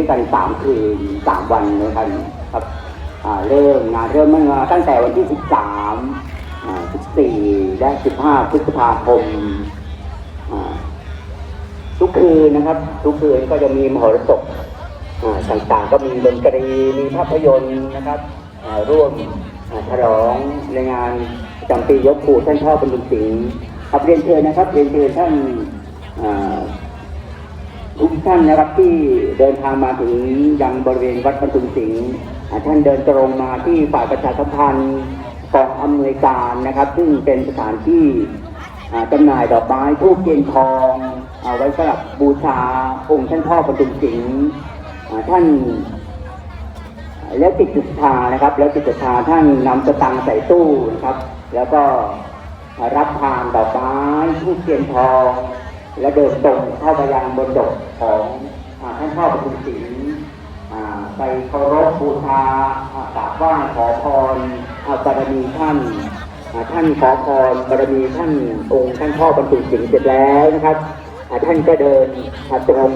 ด้วยกันสามคืนสามวันนะครับครับเริ่มงานเริ่มเมื่อตั้งแต่วันที่13อ่า14และ15พฤษภาคมทุกคืนนะครับ ทุกคืนก็จะมีมหรสพต่างๆก็มีดนตรีมีภาพยนตร์นะครับร่วมฉลองในงานประจำปียกปูท่านพ่อบรรลุสิงห์ครับเรียนเชิญนะครับ เรียนเชิญท่าน ท่านนะครับที่เดินทางมาถึงยังบริเวณวัดบรรทุมสิงห์ท่านเดินตรงมาที่ฝ่ายประชาสัมพันธ์กองอำนวยการนะครับ ซึ่งเป็นสถานที่จำหน่ายดอกไม้ทูบเทียนทองเอาไว้สำหรับบูชาองค์ท่านพ่อบรรทุมสิงห์ท่านแล้วติดจุดทานะครับ แล้วติดจุดทาท่านนำสตังค์ใส่ตู้นะครับ แล้วก็รับทานดอกไม้ทูบเทียนทอง และเดินตรงเข้าไปยังบนดกของท่านพ่อปทุมศรีอ่าไปเคารพบูชาอ่ากราบไหว้ขอพรอาบารมีท่านอ่าท่านขอพรบารมีท่านองค์ท่านพ่อบรรทุมศรีเสร็จแล้วนะครับ ท่านก็เดินอ่าตรง